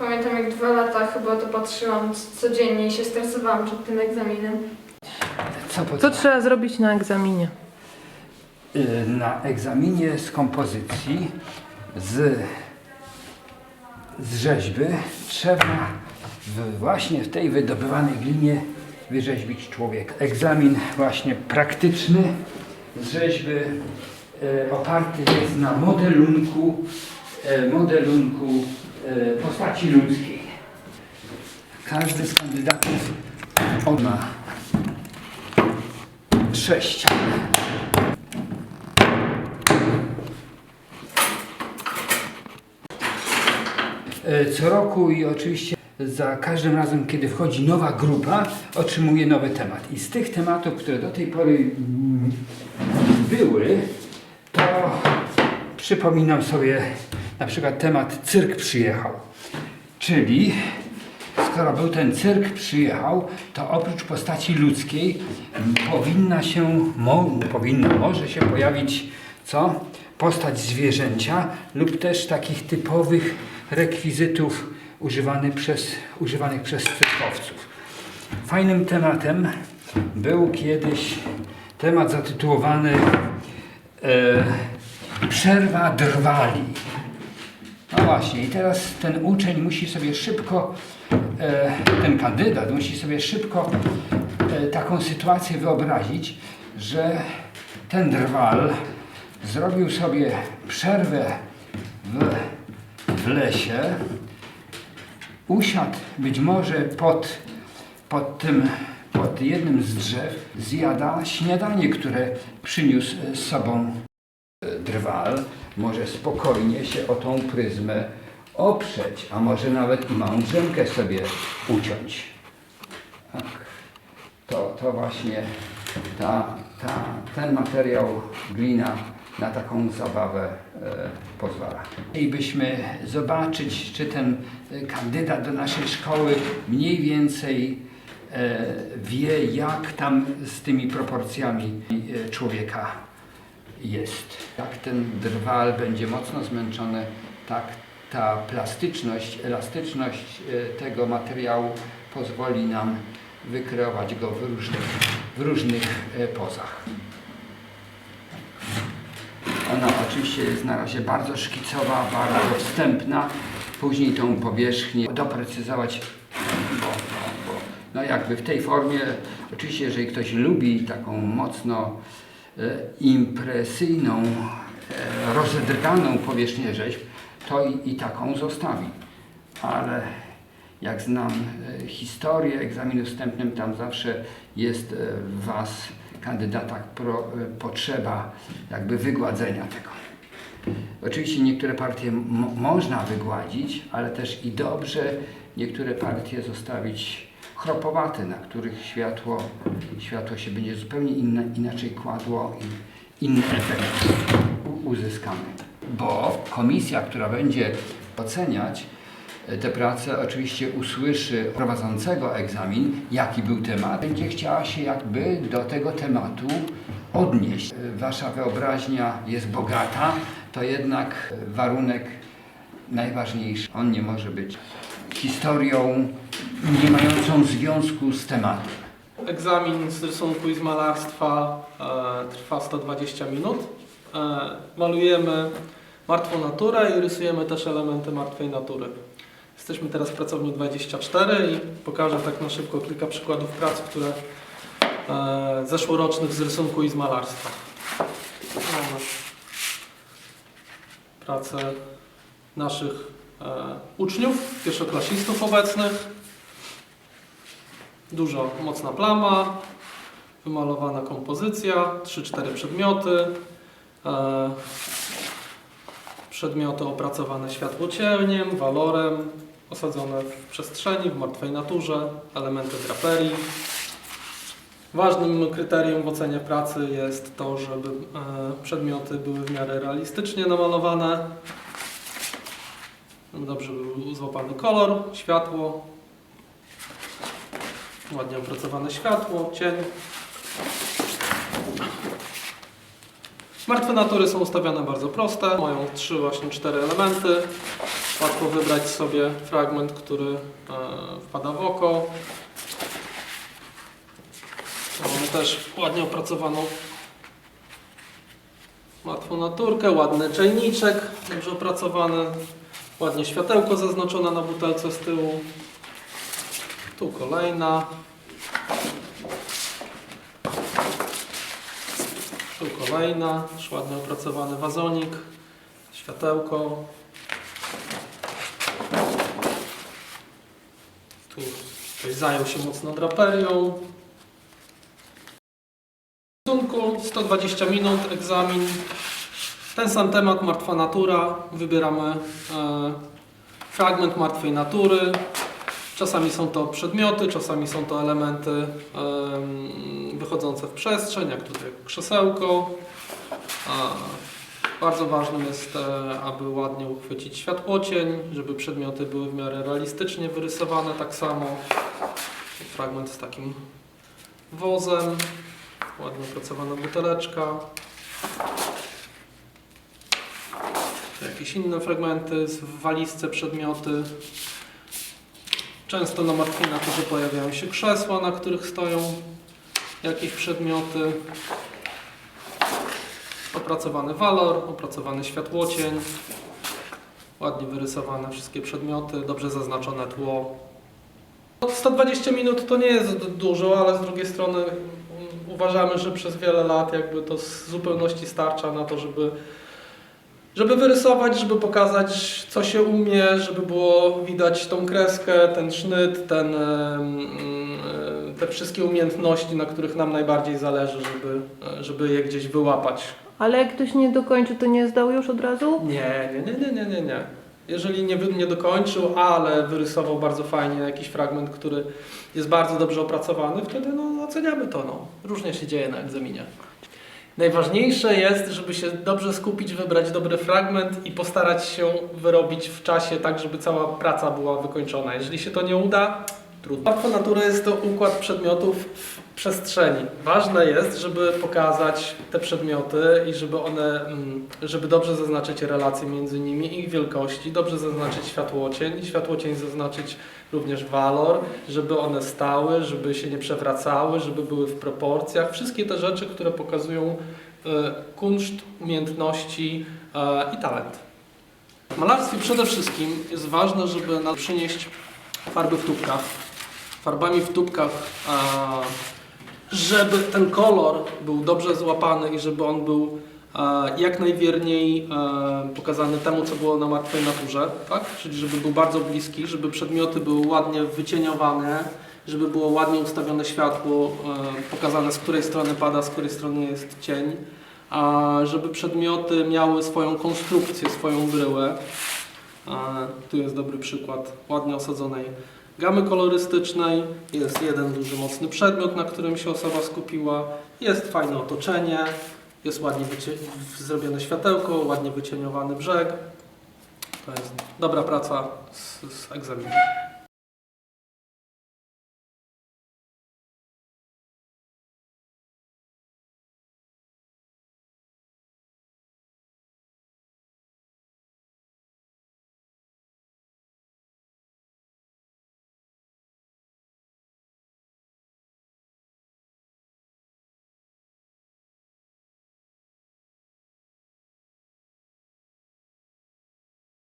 Pamiętam jak dwa lata chyba to patrzyłam codziennie i się stresowałam przed tym egzaminem. Co, Co trzeba zrobić na egzaminie? Y, Na egzaminie z kompozycji, z, z rzeźby trzeba w, właśnie w tej wydobywanej glinie wyrzeźbić człowieka. Egzamin właśnie praktyczny z rzeźby e, oparty jest na modelunku, e, modelunku postaci ludzkiej. Każdy z kandydatów on ma sześć E, co roku i oczywiście za każdym razem, kiedy wchodzi nowa grupa, otrzymuje nowy temat. I z tych tematów, które do tej pory mm, były, to przypominam sobie na przykład temat cyrk przyjechał. Czyli skoro był ten cyrk przyjechał, to oprócz postaci ludzkiej powinna się, mo, powinna, może się pojawić co? Postać zwierzęcia lub też takich typowych rekwizytów używany przez, używanych przez cyrkowców. Fajnym tematem był kiedyś temat zatytułowany e, Przerwa drwali. No właśnie, i teraz ten uczeń musi sobie szybko, e, ten kandydat musi sobie szybko e, taką sytuację wyobrazić, że ten drwal zrobił sobie przerwę w, w lesie, usiadł być może pod, pod tym, pod jednym z drzew, zjada śniadanie, które przyniósł z sobą drwal może spokojnie się o tą pryzmę oprzeć, a może nawet i małżonkę sobie uciąć. Tak. To, to właśnie ta, ta, ten materiał glina na taką zabawę e, pozwala. Chcielibyśmy zobaczyć, czy ten e, kandydat do naszej szkoły mniej więcej e, wie, jak tam z tymi proporcjami e, człowieka jest. Jak ten drwal będzie mocno zmęczony, tak ta plastyczność, elastyczność e, tego materiału pozwoli nam wykreować go w różnych, w różnych e, pozach. Ona oczywiście jest na razie bardzo szkicowa, bardzo wstępna. Później tą powierzchnię doprecyzować, bo, bo, no jakby w tej formie, oczywiście jeżeli ktoś lubi taką mocno impresyjną, e, rozedrganą powierzchnię rzeźb, to i, i taką zostawi. Ale jak znam e, historię egzaminu wstępnym, tam zawsze jest e, w Was, kandydatach, pro, e, potrzeba jakby wygładzenia tego. Oczywiście niektóre partie mo- można wygładzić, ale też i dobrze niektóre partie zostawić chropowate, na których światło, światło się będzie zupełnie inne, inaczej kładło i inny efekt uzyskamy. Bo komisja, która będzie oceniać e, te prace, oczywiście usłyszy prowadzącego egzamin, jaki był temat, będzie chciała się jakby do tego tematu odnieść. E, Wasza wyobraźnia jest bogata, to jednak warunek najważniejszy. On nie może być historią nie mającą związku z tematem. Egzamin z rysunku i z malarstwa e, trwa 120 minut. E, malujemy martwą naturę i rysujemy też elementy martwej natury. Jesteśmy teraz w pracowni 24 i pokażę tak na szybko kilka przykładów prac, które e, zeszłorocznych z rysunku i z malarstwa. Pracę naszych e, uczniów, pierwszoklasistów obecnych. Dużo, mocna plama, wymalowana kompozycja, 3-4 przedmioty, e, przedmioty opracowane światłocieniem, walorem, osadzone w przestrzeni, w martwej naturze, elementy draperii. Ważnym kryterium w ocenie pracy jest to, żeby e, przedmioty były w miarę realistycznie namalowane, dobrze był złapany kolor, światło, Ładnie opracowane światło, cień. Martwe natury są ustawiane bardzo proste. Mają trzy, właśnie cztery elementy. Łatwo wybrać sobie fragment, który e, wpada w oko. Mamy też ładnie opracowaną łatwą naturkę, ładny czajniczek, dobrze opracowany, ładnie światełko zaznaczone na butelce z tyłu. Tu kolejna. Tu kolejna, też ładnie opracowany wazonik, światełko. Tu ktoś zajął się mocno draperią. W stosunku 120 minut, egzamin. Ten sam temat, martwa natura. Wybieramy e, fragment martwej natury. Czasami są to przedmioty, czasami są to elementy em, wychodzące w przestrzeń, jak tutaj krzesełko. Bardzo ważnym jest, e, aby ładnie uchwycić światłocień, żeby przedmioty były w miarę realistycznie wyrysowane tak samo. Fragment z takim wozem, ładnie opracowana buteleczka. Jakieś inne fragmenty, w walizce przedmioty. Często na martwej naturze pojawiają się krzesła, na których stoją jakieś przedmioty. Opracowany walor, opracowany światłocień, ładnie wyrysowane wszystkie przedmioty, dobrze zaznaczone tło. 120 minut to nie jest dużo, ale z drugiej strony uważamy, że przez wiele lat jakby to z zupełności starcza na to, żeby żeby wyrysować, żeby pokazać, co się umie, żeby było widać tą kreskę, ten sznyt, ten, te wszystkie umiejętności, na których nam najbardziej zależy, żeby, żeby je gdzieś wyłapać. Ale jak ktoś nie dokończy, to nie zdał już od razu? Nie, nie, nie, nie, nie, nie, nie. Jeżeli nie, nie dokończył, ale wyrysował bardzo fajnie jakiś fragment, który jest bardzo dobrze opracowany, wtedy no, oceniamy to. No. Różnie się dzieje na egzaminie. Najważniejsze jest, żeby się dobrze skupić, wybrać dobry fragment i postarać się wyrobić w czasie tak, żeby cała praca była wykończona. Jeżeli się to nie uda, trudno. Natura jest to układ przedmiotów w przestrzeni. Ważne jest, żeby pokazać te przedmioty i żeby one, mm, żeby dobrze zaznaczyć relacje między nimi, ich wielkości, dobrze zaznaczyć światłocień, światłocień zaznaczyć również walor, żeby one stały, żeby się nie przewracały, żeby były w proporcjach. Wszystkie te rzeczy, które pokazują e, kunszt, umiejętności e, i talent. W malarstwie przede wszystkim jest ważne, żeby przynieść farby w tubkach. Farbami w tubkach, żeby ten kolor był dobrze złapany i żeby on był jak najwierniej pokazany temu, co było na martwej naturze, tak? Czyli żeby był bardzo bliski, żeby przedmioty były ładnie wycieniowane, żeby było ładnie ustawione światło, pokazane z której strony pada, z której strony jest cień, żeby przedmioty miały swoją konstrukcję, swoją bryłę. Tu jest dobry przykład ładnie osadzonej gamy kolorystycznej. Jest jeden duży, mocny przedmiot, na którym się osoba skupiła. Jest fajne otoczenie. Jest ładnie zrobione światełko, ładnie wycieniowany brzeg. To jest dobra praca z, z egzaminu.